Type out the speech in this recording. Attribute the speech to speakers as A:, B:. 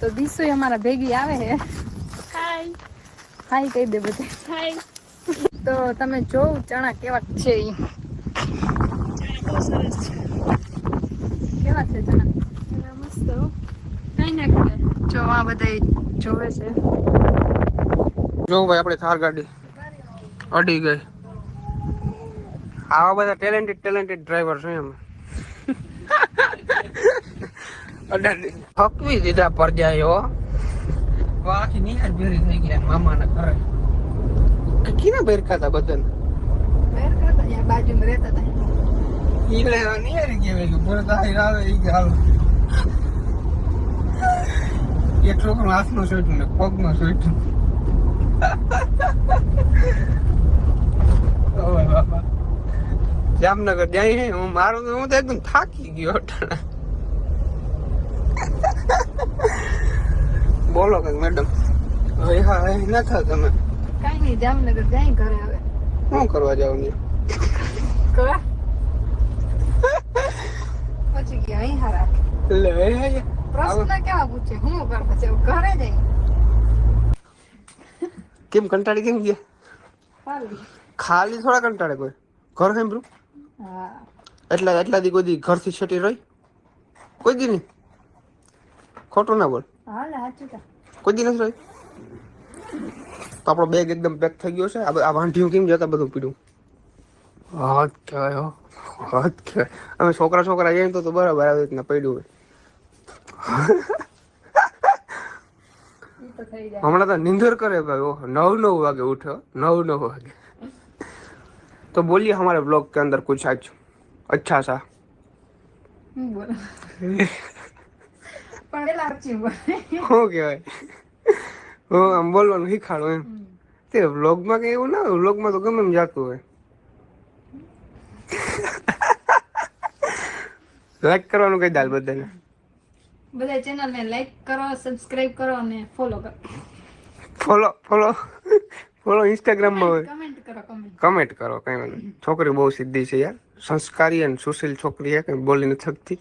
A: તો દીસુ અમારા ભેગી આવે હે.
B: હાય.
A: કહી દે બધે.
B: હાય.
A: તો તમે જોવ ચણા કેવા છે ઈ.
B: સરસ છે.
A: કેવા છે ચણા?
B: મસ્ત કઈ ના
A: જો આ બધા જોવે છે.
C: જો ભાઈ આપણે થાર ગાડી અડી ગઈ. આવા બધા ટેલેન્ટેડ ટેલેન્ટેડ ડ્રાઈવર છે એમ. અડાડી થકવી દીધા પર જાય હો આખી નિહાર ભેરી થઈ ગયા મામાના ઘરે. કીના બેરકા હતા બધાને?
A: બેર કરતા અહીંયા બાજુમાં રહેતા હતા.
C: ઈગલે નિહારી ગયા કે પૂરે તારી આવે ઈ કે હાલો. એક છોકરો હાથનો સોઈટું ને પગનો સોઈટું ઓય બાપા. જામનગર જાય હે મારું હું તો એકદમ થાકી ગયો. બોલો કંઈક મેડમ. હવે હા હવે ના થા તમે.
A: કઈ નહીં જામનગર જાય ઘરે હવે.
C: શું કરવા જાવ ને?
A: પછી ગયા અહીં હારા
C: લે
A: પ્રશ્ન કેવા પૂછે? હું કરવા હવે ઘરે જાય
C: કેમ કંટાળી કેમ ગયા?
A: ખાલી
C: થોડા કંટાળે કોઈ? ઘર સાંભળ્યું? એટલા એટલા દી કોઈ ઘરથી છેટી રહી? કોઈ દી નહીં? ખોટું ના બોલ.
A: હાલે
C: કોઈ દી નથી રહી? તો આપણો બેગ એકદમ પેક થઈ ગયો છે. આ વાંઢિયું કેમ જતા બધું પીડ્યું હાથ કહેવાય હો. હાથ કહેવાય અમે છોકરા છોકરા જઈએ તો તો બરાબર આવી રીતના પડ્યું હોય.
A: ઈ તો થઈ જાય.
C: હમણાં તો નિંદર કરે ભાઈ. ઓહો નવ નવ વાગે ઉઠ્યો નવ નવ વાગે. तो बोलिए हमारे ब्लॉग के अंदर कुछ आज अच्छा सा
A: હું
C: કહેવાય? હું આમ બોલવાનું શીખાડું એમ. તે વ્લોગમાં કઈ એવું ના હોય વ્લોગમાં તો ગમે એમ જાતું હોય. લાઈક કરવાનું કઈ દાલ બધાને
A: બધા ચેનલને લાઈક કરો સબસ્ક્રાઇબ કરો અને ફોલો કરો.
C: ફોલો ફોલો ફોલો ઇન્સ્ટાગ્રામમાં હોય.
A: કમેન્ટ કરો કમેન્ટ
C: કમેન્ટ કરો કઈ છોકરી બહુ સીધી છે યાર. સંસ્કારી અને સુશીલ છોકરી છે કઈ બોલી નથી શકતી.